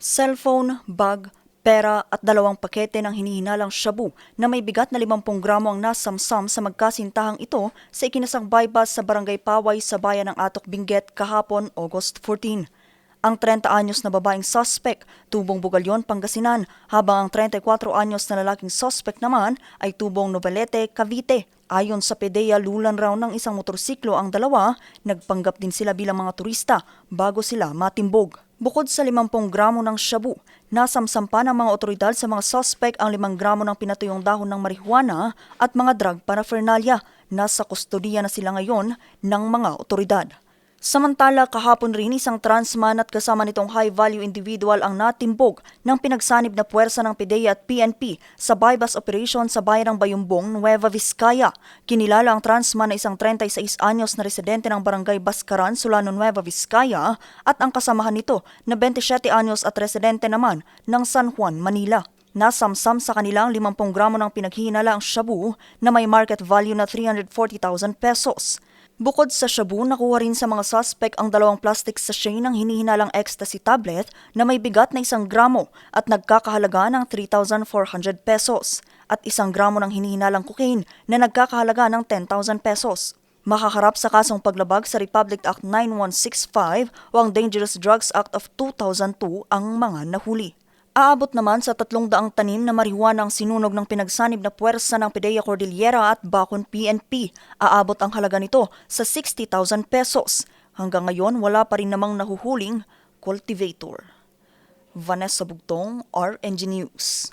cellphone, bag, pera at dalawang pakete ng hinihinalang shabu na may bigat na 50 gramo ang nasamsam sa magkasintahang ito sa ikinasang bypass sa Barangay Paway sa bayan ng Atok Benguet kahapon August 14. Ang 30 anyos na babaeng suspect, tubong Bugalyon, Pangasinan, habang ang 34 anyos na lalaking suspect naman ay tubong Novelete, Cavite. Ayon sa PDEA, lulan raw ng isang motorsiklo ang dalawa, nagpanggap din sila bilang mga turista bago sila matimbog. Bukod sa 50 gramo ng shabu, nasamsampa ng mga otoridad sa mga suspect ang 5 gramo ng pinatuyong dahon ng marijuana at mga drug paraphernalia. Nasa kustodiya na sila ngayon ng mga otoridad. Samantala, kahapon rin isang transman at kasama nitong high-value individual ang natimbog ng pinagsanib na puwersa ng PDEA at PNP sa bypass operation sa bayan ng Bayumbong, Nueva Vizcaya. Kinilala ang transman na isang 36 anyos na residente ng barangay Baskaran, Solano, Nueva Vizcaya at ang kasamahan nito na 27 anyos at residente naman ng San Juan, Manila. Nasamsam sa kanilang 50 gramo ng pinaghihinala ang shabu na may market value na 340,000 pesos. Bukod sa shabu, nakuha rin sa mga suspect ang dalawang plastic sachet ng hinihinalang ecstasy tablet na may bigat na isang gramo at nagkakahalaga ng 3,400 pesos at isang gramo ng hinihinalang cocaine na nagkakahalaga ng 10,000 pesos. Makaharap sa kasong paglabag sa Republic Act 9165 o ang Dangerous Drugs Act of 2002 ang mga nahuli. Aabot naman sa tatlong daang tanim na marihuana ang sinunog ng pinagsanib na puwersa ng PDEA Cordillera at Bacon PNP. Aabot ang halaga nito sa 60,000 pesos. Hanggang ngayon, wala pa rin namang nahuhuling cultivator. Vanessa Bugtong, RNG News.